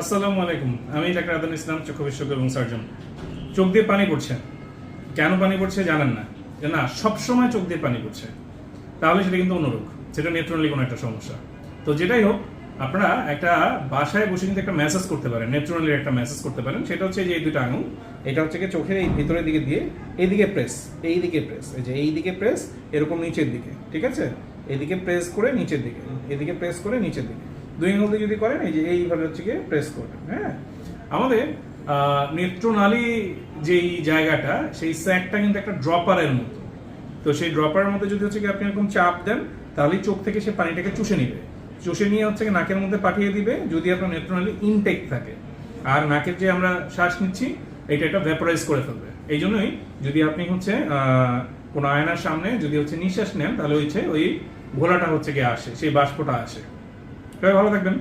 আসসালামু আলাইকুম, আমি ডাক্তার আদান ইসলাম, চক্ষু বিশেষজ্ঞ এবং সার্জন। চোখ দিয়ে পানি পড়ছে। কেন পানি পড়ছে জানেন না। যে না, সবসময় চোখ দিয়ে পানি পড়ছে। তাহলে সেটা কিন্তু অন্য সেটা নেত্রনালি কোনো একটা সমস্যা। তো যেটাই হোক, আপনারা একটা বাসায় বসে কিন্তু একটা মেসেজ করতে পারেন, নেত্রনালির একটা মেসেজ করতে পারেন। সেটা হচ্ছে যে এই দুটো আঙুল, এটা হচ্ছে কি চোখের এই ভিতরের দিকে দিয়ে এইদিকে প্রেস এই দিকে প্রেস এই যে এই দিকে প্রেস এরকম নিচের দিকে, ঠিক আছে? এদিকে প্রেস করে নিচের দিকে এদিকে প্রেস করে নিচের দিকে। দুই আঙুল দিয়ে যদি করেন, এই যে এইভাবে হচ্ছে গিয়ে প্রেস করবেন হ্যাঁ? আমাদের নেত্রনালী যেই জায়গাটা, সেই স্যাকটা কিন্তু একটা ড্রপারের মতো। তো সেই ড্রপারের মধ্যে যদি হচ্ছে কি আপনি এরকম চাপ দেন তাহলে চোখ থেকে সে পানিটাকে চুষে নিবে। চুষে নিয়ে হচ্ছে নাকের মধ্যে পাঠিয়ে দিবে, যদি আপনার নেত্রনালী ইনটেক থাকে। আর নাকের যে আমরা শ্বাস নিচ্ছি, এটা একটা ভ্যাপোরাইজ করে ফেলবে। এই জন্যই যদি আপনি হচ্ছে কোনো আয়নার সামনে যদি হচ্ছে নিঃশ্বাস নেন, তাহলে হচ্ছে ওই ঘোলাটা হচ্ছে গিয়ে আসে, সেই বাষ্পটা আসে। সবাই ভালো থাকবেন।